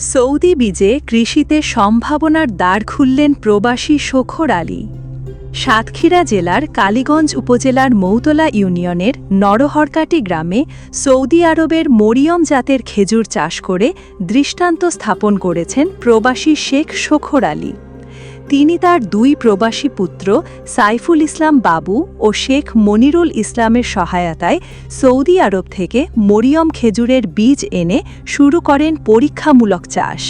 Saudi বীজে কৃষিতে সম্ভাবনার দ্বার খুললেন প্রবাসী শোখর আলী। সাতক্ষীরা জেলার কালীগঞ্জ উপজেলার মৌতলা ইউনিয়নের নরহরকাটি গ্রামে সৌদি আরবের মরিয়ম জাতের খেজুর চাষ করে দৃষ্টান্ত স্থাপন করেছেন প্রবাসী শেখ শোখর আলী। তিনি তার দুই প্রবাসী পুত্র সাইফুল ইসলাম বাবু ও শেখ মনিরুল ইসলামের সহায়তায় সৌদি আরব থেকে মরিয়ম খেজুরের বীজ এনে শুরু করেন পরীক্ষামূলক চাষ।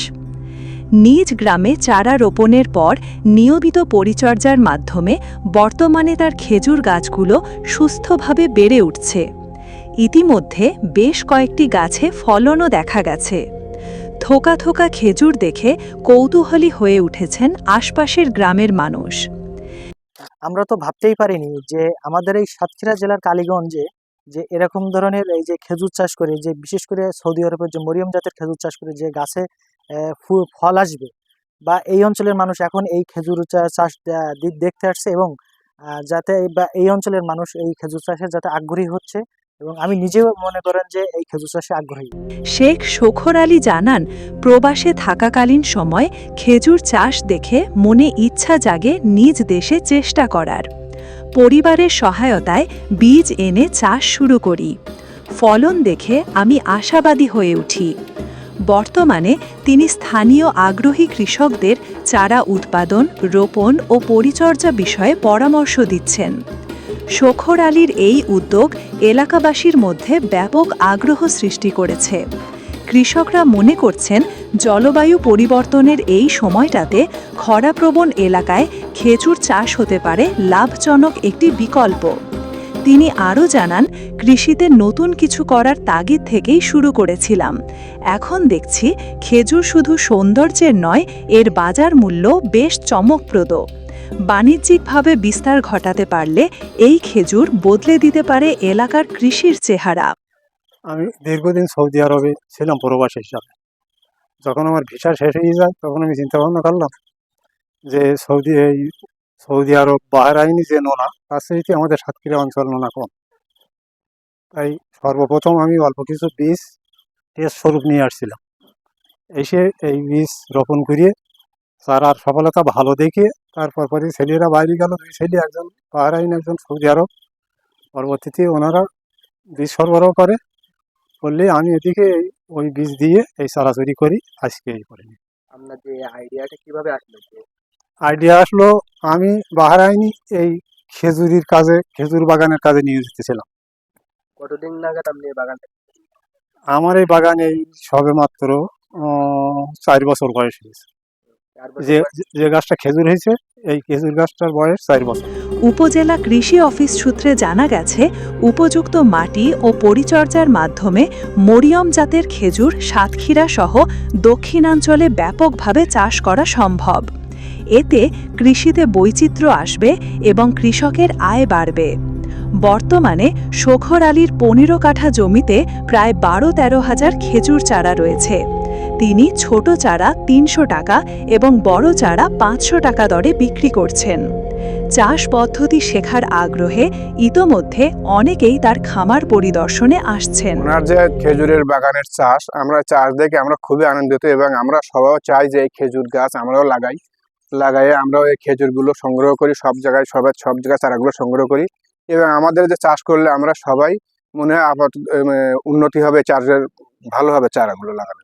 নিজ গ্রামে চারা রোপণের পর নিয়মিত পরিচর্যার মাধ্যমে বর্তমানে তার খেজুর গাছগুলো সুস্থভাবে বেড়ে উঠছে। ইতিমধ্যে বেশ কয়েকটি গাছে ফলনও দেখা গেছে। থোকা থোকা খেজুর দেখে কৌতূহলী হয়ে উঠেছেন আশপাশের গ্রামের মানুষ। আমরা তো ভাবতেই পারিনি যে আমাদের এই সাতক্ষীরা জেলার কালীগঞ্জে যে এরকম ধরনের এই যে খেজুর চাষ করে, যে বিশেষ করে সৌদি আরবের যে মরিয়ম জাতের খেজুর চাষ করে যে গাছে ফল আসবে বা এই অঞ্চলের মানুষ এখন এই খেজুর চাষ দেখতে আসছে এবং যাতে বা এই অঞ্চলের মানুষ এই খেজুর চাষে যাতে আগ্রহী হচ্ছে এবং আমি নিজেও মনে করেন যে এই খেজুর চাষে আগ্রহী। শেখ শখর আলী জানান, প্রবাসে থাকাকালীন সময় খেজুর চাষ দেখে মনে ইচ্ছা জাগে নিজ দেশে চেষ্টা করার। পরিবারের সহায়তায় বীজ এনে চাষ শুরু করি। ফলন দেখে আমি আশাবাদী হয়ে উঠি। বর্তমানে তিনি স্থানীয় আগ্রহী কৃষকদের চারা উৎপাদন, রোপণ ও পরিচর্যা বিষয়ে পরামর্শ দিচ্ছেন। শখর আলীর এই উদ্যোগ এলাকাবাসীর মধ্যে ব্যাপক আগ্রহ সৃষ্টি করেছে। কৃষকরা মনে করছেন, জলবায়ু পরিবর্তনের এই সময়টাতে খরাপ্রবণ এলাকায় খেজুর চাষ হতে পারে লাভজনক একটি বিকল্প। তিনি আরও জানান, কৃষিতে নতুন কিছু করার তাগিদ থেকেই শুরু করেছিলাম। এখন দেখছি, খেজুর শুধু সৌন্দর্যের নয়, এর বাজার মূল্য বেশ চমকপ্রদ। বাণিজ্যিকভাবে বিস্তার ঘটাতে পারলে এই খেজুর বদলে দিতে পারে এলাকার কৃষির চেহারা। আমি দীর্ঘদিন সৌদি আরবে ছিলাম প্রবাসী হিসাবে। যখন আমার ভিসা শেষ হয়ে যায়, তখন আমি চিন্তা ভাবনা করলাম যে সৌদি, এই সৌদি আরব বাহরাইনি যে নোনা, তার সাথে আমাদের সাতক্ষীরা অঞ্চল নোনা কম। তাই সর্বপ্রথম আমি অল্প কিছু বীজ টেস্ট স্বরূপ নিয়ে আসছিলাম। এসে এই বীজ রোপণ করিয়ে চারার সফলতা ভালো দেখে তারপর পরে ছেলেরা বাইরে গেল। দুই ছেলে একজন বাহরাইন একজন সৌদি আরব। পরবর্তীতে ওনারা বীজ সরবরাহ করে। করলে আমি এদিকে ওই বীজ দিয়ে এই চারাচুরি করি আজকে এই করি আপনার যে আইডিয়াটা কীভাবে আসলো আইডিয়া আসলো আমি বাহারাইনি এই খেজুরির কাজে খেজুর বাগানের কাজে নিয়োজিত ছিলাম। কতদিন নাগাদ আপনি এই বাগানটা আমার এই বাগানে এই সবে মাত্র চার বছর বয়স হয়েছে। যে যে গাছটা খেজুর হয়েছে এই খেজুর গাছটার বয়স চার বছর। উপজেলা কৃষি অফিস সূত্রে জানা গেছে উপযুক্ত মাটি ও পরিচর্যার মাধ্যমে মরিয়ম জাতের খেজুর সাতক্ষীরা সহ দক্ষিণাঞ্চলে ব্যাপকভাবে চাষ করা সম্ভব। এতে কৃষিতে বৈচিত্র্য আসবে এবং কৃষকের আয় বাড়বে। বর্তমানে শখর আলীর পনেরো কাঠা জমিতে প্রায় বারো তেরো হাজার খেজুর চারা রয়েছে। তিনি ছোট চারা তিনশো টাকা এবং বড় চারা পাঁচশো টাকা দরে বিক্রি করছেন। চাষ পদ্ধতি শেখার আগ্রহে ইতোমধ্যে অনেকেই তার খামার পরিদর্শনে আসছেন। ওনার যে খেজুরের বাগানের চাষ, আমরা চাষ দেখে আমরা খুবই আনন্দিত এবং আমরা সবাই চাই যে খেজুর গাছ আমরাও লাগাই। লাগাইয়ে আমরাও এই খেজুরগুলো সংগ্রহ করি, সব জায়গায় সবাই সব জায়গায় চারাগুলো সংগ্রহ করি। এবং আমাদের যে চাষ করলে আমরা সবাই মনে হয় আপাতত উন্নতি হবে, চাষের ভালো হবে চারাগুলো লাগানো